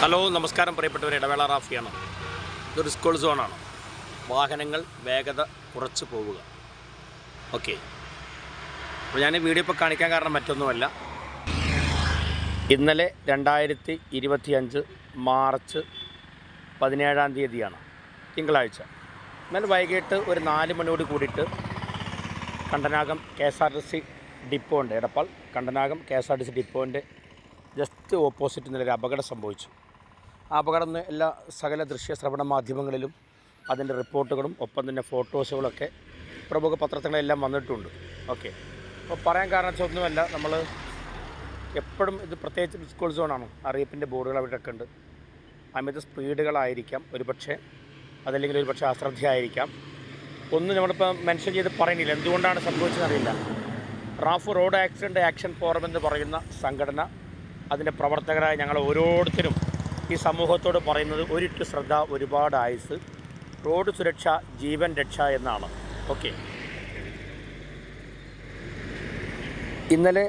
Hello നമസ്കാരം പ്രിയപ്പെട്ടവരെ. ഇടവേള റാഫിയാണ്. ഇതൊരു സ്കൂൾ സോണാണ് വാഹനങ്ങൾ വേഗത കുറച്ച് പോവുക. ഓക്കെ അപ്പോൾ ഞാൻ വീഡിയോ ഇപ്പോൾ കാണിക്കാൻ കാരണം മറ്റൊന്നുമല്ല. ഇന്നലെ രണ്ടായിരത്തി ഇരുപത്തി അഞ്ച് മാർച്ച് പതിനേഴാം തീയതിയാണ്. തിങ്കളാഴ്ച. ഇന്നലെ വൈകിട്ട് ഒരു നാല് മണിയോട് കൂടിയിട്ട് Kandanakam K S R T C depot ഉണ്ട് Edappal Kandanakam K S R T C ഡിപ്പോന്റെ just opposite ഇന്നലെ ഒരു അപകടം സംഭവിച്ചു. അപകടം എല്ലാ സകല ദൃശ്യ ശ്രവണ മാധ്യമങ്ങളിലും അതിന്റെ റിപ്പോർട്ടുകളും ഒപ്പം തന്നെ ഫോട്ടോസുകളൊക്കെ പ്രമുഖ പത്രത്തിലെല്ലാം വന്നിട്ടുണ്ട്. ഓക്കെ. അപ്പോൾ പറയാൻ കാരണം വെച്ചാൽ ഒന്നുമല്ല നമ്മൾ എപ്പോഴും ഇത് പ്രത്യേകിച്ച് സ്കൂൾ സോണാണ് അറിയിപ്പിന്റെ ബോർഡുകൾ അവിടെയൊക്കെ ഉണ്ട്. അമിത സ്പീഡുകളായിരിക്കാം ഒരുപക്ഷെ അതല്ലെങ്കിൽ ഒരുപക്ഷെ അശ്രദ്ധയായിരിക്കാം. ഒന്നും നമ്മളിപ്പോൾ മെൻഷൻ ചെയ്ത് പറയുന്നില്ല. എന്തുകൊണ്ടാണ് സംഭവിച്ചതെന്നറിയില്ല RAAF road accident action forum എന്ന് പറയുന്ന സംഘടന അതിന്റെ പ്രവർത്തകരായ ഞങ്ങൾ ഓരോരുത്തരും ഈ സമൂഹത്തോട് പറയുന്നത് ഒരിട്ട് ശ്രദ്ധ ഒരുപാട് ആയുസ്. റോഡ് സുരക്ഷ ജീവൻ രക്ഷ എന്നാണ്. ഓക്കെ. ഇന്നലെ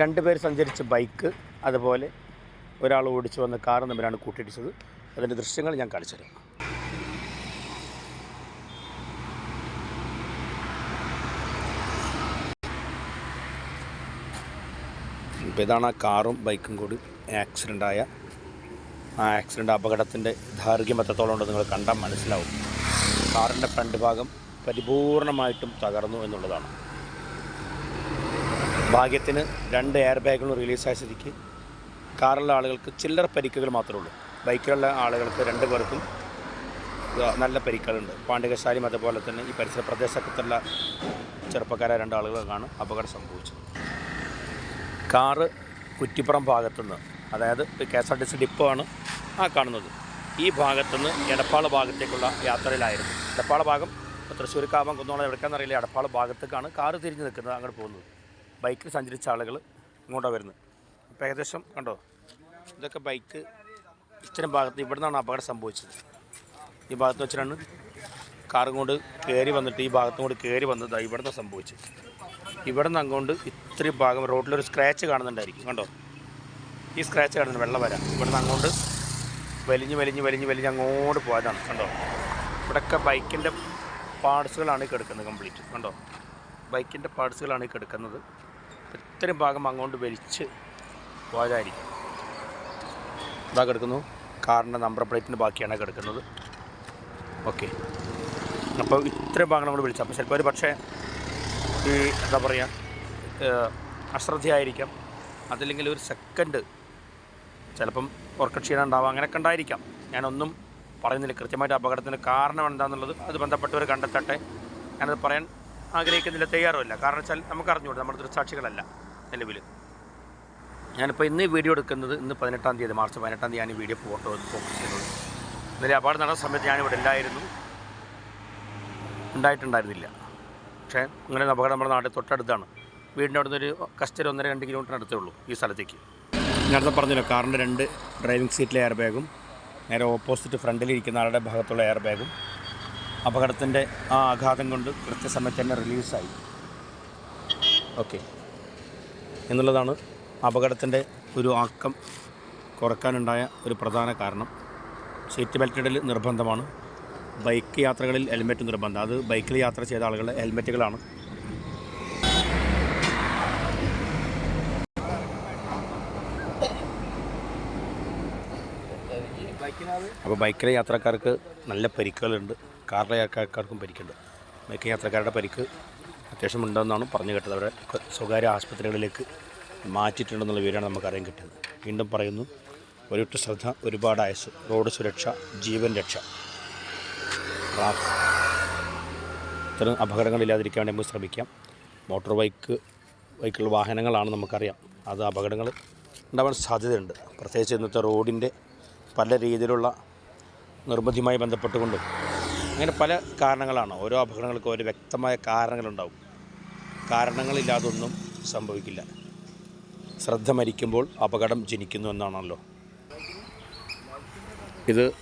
രണ്ടുപേർ സഞ്ചരിച്ച ബൈക്ക് അതുപോലെ ഒരാൾ ഓടിച്ചു വന്ന കാർ തമ്മിലാണ് കൂട്ടിയിടിച്ചത്. അതിന്റെ ദൃശ്യങ്ങൾ ഞാൻ കാണിച്ചു തരാം. ഇതാണ് ആ കാറും ബൈക്കും കൂടി ആക്സിഡന്റായ ആ ആക്സിഡന്റ് അപകടത്തിന്റെ ദൈർഘ്യം എത്രത്തോളം ഉണ്ടെന്ന് നിങ്ങൾ കണ്ടാൽ മനസ്സിലാവും. കാറിന്റെ ഫ്രണ്ട് ഭാഗം പരിപൂർണമായിട്ടും തകർന്നു എന്നുള്ളതാണ്. ഭാഗ്യത്തിന് രണ്ട് എയർ ബാഗുകളും റിലീസായ സ്ഥിതിക്ക് കാറിലുള്ള ആളുകൾക്ക് ചില്ലറ പരിക്കുകൾ മാത്രമേ ഉള്ളൂ. ബൈക്കിലുള്ള ആളുകൾക്ക് രണ്ട് പേർക്കും നല്ല പരിക്കുകളുണ്ട്. പാണ്ഡികശാലിയും അതുപോലെ തന്നെ ഈ പരിസര പ്രദേശത്തുള്ള ചെറുപ്പക്കാരായ രണ്ടാളുകൾക്കാണ് അപകടം സംഭവിച്ചത് കാറ് കുറ്റിപ്പുറം ഭാഗത്തുനിന്ന് അതായത് K S R T C depot ആണ് ആ കാണുന്നത്. ഈ ഭാഗത്തുനിന്ന് എടപ്പാള ഭാഗത്തേക്കുള്ള യാത്രയിലായിരുന്നു. എടപ്പാള ഭാഗം തൃശ്ശൂർ കാവം കുന്നോളം എവിടേക്കാണെന്നറിയില്ല. എടപ്പാള ഭാഗത്തേക്കാണ് കാറ് തിരിഞ്ഞ് നിൽക്കുന്നത് അങ്ങോട്ട് പോകുന്നത്. ബൈക്കിൽ സഞ്ചരിച്ച ആളുകൾ ഇങ്ങോട്ടാണ് വരുന്നത്. അപ്പോൾ ഏകദേശം കണ്ടോ? ഇതൊക്കെ ബൈക്ക് ഇത്തരം ഭാഗത്ത് ഇവിടെ നിന്നാണ് അപകടം സംഭവിച്ചത്. ഈ ഭാഗത്ത് വെച്ചിട്ടാണ് കാറും കൊണ്ട് കയറി വന്നിട്ട് ഈ ഭാഗത്തും കൂടി കയറി വന്നത് ഇവിടെ നിന്ന് സംഭവിച്ചത്. ഇവിടെ നിന്ന് അങ്ങോട്ട് ഇത്രയും ഭാഗം റോഡിലൊരു സ്ക്രാച്ച് കാണുന്നുണ്ടായിരിക്കും. കണ്ടോ? ഈ സ്ക്രാച്ച് കാണുന്നുണ്ട് വെള്ളം വരാം ഇവിടുന്ന് അങ്ങോട്ട് വലിഞ്ഞ് വലിഞ്ഞ് വലിഞ്ഞ് വലിഞ്ഞ് അങ്ങോട്ട് പോയതാണ് കണ്ടോ? ഇവിടെയൊക്കെ ബൈക്കിന്റെ പാർട്സുകളാണ് കിടക്കുന്നത് കംപ്ലീറ്റ് കണ്ടോ? ബൈക്കിന്റെ പാർട്സുകളാണ് കിടക്കുന്നത്. ഇത്രയും ഭാഗം അങ്ങോട്ട് വലിച്ച് പോയതായിരിക്കും. ഇതാ കിടക്കുന്നു. കാറിന്റെ നമ്പർ പ്ലേറ്റിന്റെ ബാക്കിയാണ് കിടക്കുന്നത്. ഓക്കെ അപ്പോൾ ഇത്രയും ഭാഗം നമ്മൾ വിളിച്ചു അപ്പോൾ ചിലപ്പോൾ ഒരു പക്ഷേ ഈ എന്താ പറയുക അശ്രദ്ധയായിരിക്കാം. അതല്ലെങ്കിൽ ഒരു സെക്കൻഡ് ചിലപ്പം ഉറക്കക്ഷീണം ഉണ്ടാവാം അങ്ങനെയൊക്കെ ഉണ്ടായിരിക്കാം. ഞാനൊന്നും പറയുന്നില്ല. കൃത്യമായിട്ട് അപകടത്തിന് കാരണം എന്താണെന്നുള്ളത് അത് ബന്ധപ്പെട്ടവർ കണ്ടെത്തട്ടെ. ഞാനത് പറയാൻ ആഗ്രഹിക്കുന്നില്ല. തയ്യാറുമില്ല. കാരണം വെച്ചാൽ നമുക്ക് അറിഞ്ഞുകൂടെ നമ്മൾ ദൃക്സാക്ഷികളല്ല നിലവിൽ ഞാനിപ്പോൾ ഇന്ന് വീഡിയോ എടുക്കുന്നത് ഇന്ന് പതിനെട്ടാം തീയതി മാർച്ച് പതിനെട്ടാം തീയതി ഞാൻ വീഡിയോ ഫോട്ടോ ഫോക്കസ് ചെയ്തത്. ഇന്നലെ അപകടം നടന്ന സമയത്ത് ഞാനിവിടെ ഇല്ലായിരുന്നു. ഉണ്ടായിട്ടുണ്ടായിരുന്നില്ല. പക്ഷേ ഇങ്ങനെ അപകടം നമ്മുടെ നാട്ടിൽ തൊട്ടടുത്താണ്. വീടിന്റെ അവിടുന്ന് ഒരു കസ്റ്റർ ഒന്നര രണ്ട് കിലോമീറ്റർ അടുത്തേ ഉള്ളൂ ഈ സ്ഥലത്തേക്ക്. നേരത്തെ പറഞ്ഞല്ലോ കാറിന്റെ രണ്ട് ഡ്രൈവിംഗ് സീറ്റിലെ എയർ ബാഗും നേരെ ഓപ്പോസിറ്റ് ഫ്രണ്ടിലിരിക്കുന്ന ആളുടെ ഭാഗത്തുള്ള എയർ ബാഗും അപകടത്തിന്റെ ആ ആഘാതം കൊണ്ട് കൃത്യസമയത്ത് തന്നെ റിലീസായി ഓക്കെ എന്നുള്ളതാണ് അപകടത്തിന്റെ ഒരു ആക്കം കുറക്കാനുണ്ടായ ഒരു പ്രധാന കാരണം. സീറ്റ് ബെൽറ്റ് ഇടൽ നിർബന്ധമാണ്. ബൈക്ക് യാത്രകളിൽ ഹെൽമെറ്റ് നിർബന്ധം. അത് ബൈക്കിൽ യാത്ര ചെയ്ത ആളുകളുടെ ഹെൽമെറ്റുകളാണ് അപ്പോൾ ബൈക്കിലെ യാത്രക്കാർക്ക് നല്ല പരിക്കുകളുണ്ട്. കാറിലെ യാത്രക്കാർക്കും പരിക്കുണ്ട്. ബൈക്ക് യാത്രക്കാരുടെ പരിക്ക് അത്യാവശ്യം ഉണ്ടെന്നാണ് പറഞ്ഞു കേട്ടത്. അവരെ സ്വകാര്യ ആശുപത്രികളിലേക്ക് മാറ്റിയിട്ടുണ്ടെന്നുള്ള വിവരമാണ് നമുക്ക് അറിയാൻ കിട്ടിയത് വീണ്ടും പറയുന്നു ഒരിട്ട് ശ്രദ്ധ ഒരുപാട് ആയസ് റോഡ് സുരക്ഷ ജീവൻ രക്ഷ. ഇത്തരം അപകടങ്ങളില്ലാതിരിക്കാൻ വേണ്ടി നമുക്ക് ശ്രമിക്കാം. മോട്ടോർ ബൈക്ക് ബൈക്കുള്ള വാഹനങ്ങളാണ് നമുക്കറിയാം. അത് അപകടങ്ങൾ ഉണ്ടാവാൻ സാധ്യതയുണ്ട്. പ്രത്യേകിച്ച് ഇന്നത്തെ റോഡിന്റെ പല രീതിയിലുള്ള നിർബന്ധിയുമായി ബന്ധപ്പെട്ടുകൊണ്ടും അങ്ങനെ പല കാരണങ്ങളാണ്. ഓരോ അപകടങ്ങൾക്കും ഓരോ വ്യക്തമായ കാരണങ്ങളുണ്ടാവും. കാരണങ്ങളില്ലാതൊന്നും സംഭവിക്കില്ല. ശ്രദ്ധ മരിക്കുമ്പോൾ അപകടം ജനിക്കുന്നു എന്നാണല്ലോ. ഇത്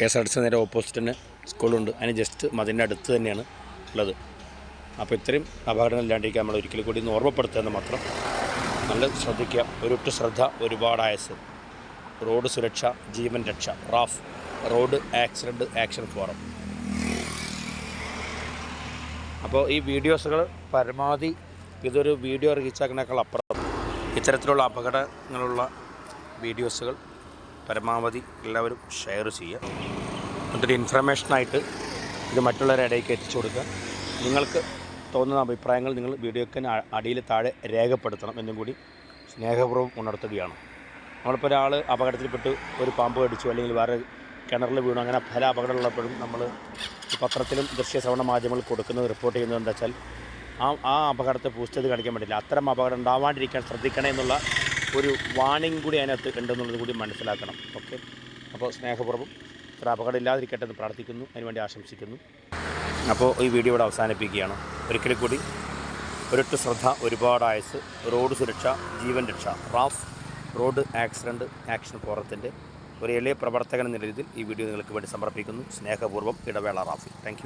K S R T C നേരെ ഓപ്പോസിറ്റ് തന്നെ സ്കൂളുണ്ട്. അതിന് ജസ്റ്റ് മതിന്റെ അടുത്ത് തന്നെയാണ് ഉള്ളത്. അപ്പോൾ ഇത്രയും അപകടങ്ങൾ ഇല്ലാണ്ടിരിക്കാൻ നമ്മൾ ഒരിക്കലും കൂടി ഒന്ന് ഓർമ്മപ്പെടുത്തുക എന്ന് മാത്രം നല്ല ശ്രദ്ധിക്കുക. ഒരൊട്ട് ശ്രദ്ധ ഒരുപാട് ആയസ് റോഡ് സുരക്ഷ ജീവൻ രക്ഷ. RAAF road accident action forum. അപ്പോൾ ഈ വീഡിയോസുകൾ പരമാവധി ഇതൊരു വീഡിയോ റീച്ചാക്കുന്നതിനേക്കാൾ അപ്പുറം. ഇത്തരത്തിലുള്ള അപകടങ്ങളുള്ള വീഡിയോസുകൾ പരമാവധി എല്ലാവരും ഷെയർ ചെയ്യുക. എന്നിട്ടൊരു ഇൻഫർമേഷനായിട്ട് ഇത് മറ്റുള്ളവരുടെ ഇടയ്ക്ക് എത്തിച്ചു കൊടുക്കുക. നിങ്ങൾക്ക് തോന്നുന്ന അഭിപ്രായങ്ങൾ നിങ്ങൾ വീഡിയോക്കിന് അടിയിൽ താഴെ രേഖപ്പെടുത്തണം എന്നും കൂടി സ്നേഹപൂർവം ഉണർത്തുകയാണ്. നമ്മളിപ്പോൾ ഒരാൾ അപകടത്തിൽപ്പെട്ട് ഒരു പാമ്പ് കടിച്ചു അല്ലെങ്കിൽ വേറെ കിണറിൽ വീണു അങ്ങനെ പല അപകടമുള്ളപ്പോഴും നമ്മൾ പത്രത്തിലും ദൃശ്യ ശ്രവണ മാധ്യമങ്ങൾ കൊടുക്കുന്നത് റിപ്പോർട്ട് ചെയ്യുന്നത് എന്താ വെച്ചാൽ ആ ആ അപകടത്തെ പൂസ്റ്റ് ചെയ്ത് കാണിക്കാൻ പറ്റില്ല. അത്തരം അപകടം ഉണ്ടാവാണ്ടിരിക്കാൻ ശ്രദ്ധിക്കണേ എന്നുള്ള ഒരു വാണിംഗ് കൂടി അതിനകത്ത് ഉണ്ടെന്നുള്ളത് കൂടി മനസ്സിലാക്കണം. ഓക്കെ അപ്പോൾ സ്നേഹപൂർവം ഇത്ര അപകടം ഇല്ലാതിരിക്കട്ടെ എന്ന് പ്രാർത്ഥിക്കുന്നു. അതിനുവേണ്ടി ആശംസിക്കുന്നു. അപ്പോൾ ഈ വീഡിയോ ഇവിടെ അവസാനിപ്പിക്കുകയാണ്. ഒരിക്കൽ കൂടി ഒരൊറ്റ ശ്രദ്ധ ഒരുപാട് ആയസ് റോഡ് സുരക്ഷ ജീവൻ രക്ഷ. റാഫ് റോഡ് ആക്സിഡന്റ് ആക്ഷൻ ഫോറത്തിന്റെ ഒരു എളിയ പ്രവർത്തകൻ എന്ന രീതിയിൽ ഈ വീഡിയോ നിങ്ങൾക്ക് വേണ്ടി സമർപ്പിക്കുന്നു. സ്നേഹപൂർവം ഇടവേള റാഫി. താങ്ക്